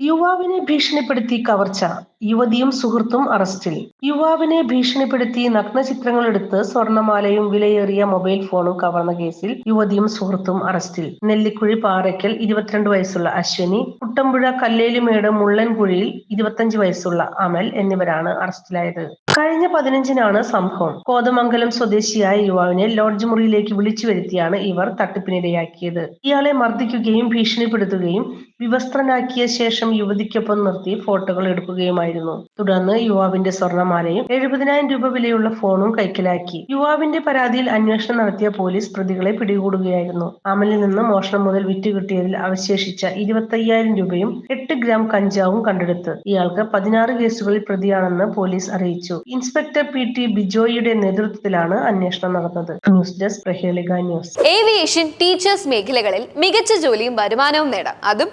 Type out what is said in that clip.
യുവാവിനെ ഭീഷണിപ്പെടുത്തി കവർച്ച യുവതിയും സുഹൃത്തും അറസ്റ്റിൽ. യുവാവിനെ ഭീഷണിപ്പെടുത്തി നഗ്ന എടുത്ത് സ്വർണമാലയും വിലയേറിയ മൊബൈൽ ഫോണും കവർന്ന കേസിൽ യുവതിയും സുഹൃത്തും അറസ്റ്റിൽ. നെല്ലിക്കുഴി പാറയ്ക്കൽ ഇരുപത്തിരണ്ട് വയസ്സുള്ള അശ്വിനി കുട്ടമ്പുഴ കല്ലേലുമേട് മുള്ളൻകുഴിയിൽ ഇരുപത്തഞ്ച് വയസ്സുള്ള അമൽ എന്നിവരാണ് അറസ്റ്റിലായത്. കഴിഞ്ഞ പതിനഞ്ചിനാണ് സംഭവം. കോതമംഗലം സ്വദേശിയായ യുവാവിനെ ലോഡ്ജ് മുറിയിലേക്ക് വിളിച്ചു വരുത്തിയാണ് ഇവർ തട്ടിപ്പിനിരയാക്കിയത്. ഇയാളെ മർദ്ദിക്കുകയും ഭീഷണിപ്പെടുത്തുകയും വിവസ്ത്രനാക്കിയ ശേഷം യുവതിക്കൊപ്പം നിർത്തി ഫോട്ടോകൾ എടുക്കുകയുമായിരുന്നു. തുടർന്ന് യുവാവിന്റെ സ്വർണമാലയും എഴുപതിനായിരം രൂപ വിലയുള്ള ഫോണും കൈക്കലാക്കി. യുവാവിന്റെ പരാതിയിൽ അന്വേഷണം നടത്തിയ പോലീസ് പ്രതികളെ പിടികൂടുകയായിരുന്നു. അമലിൽ നിന്ന് മോഷണം മുതൽ വിറ്റുകിട്ടിയതിൽ അവശേഷിച്ച ഇരുപത്തയ്യായിരം രൂപയും എട്ട് ഗ്രാം കഞ്ചാവും കണ്ടെടുത്ത് ഇയാൾക്ക് പതിനാറ് കേസുകളിൽ പ്രതിയാണെന്ന് പോലീസ് അറിയിച്ചു. ഇൻസ്പെക്ടർ പി ടി ബിജോയിയുടെ നേതൃത്വത്തിലാണ് അന്വേഷണം നടന്നത്. ന്യൂസ് ഡെസ്ക് പ്രഹേളിക ന്യൂസ്. ഏവിയേഷൻ ടീച്ചേഴ്സ് മേഖലകളിൽ മികച്ച ജോലിയും വരുമാനവും നേടാം. അതും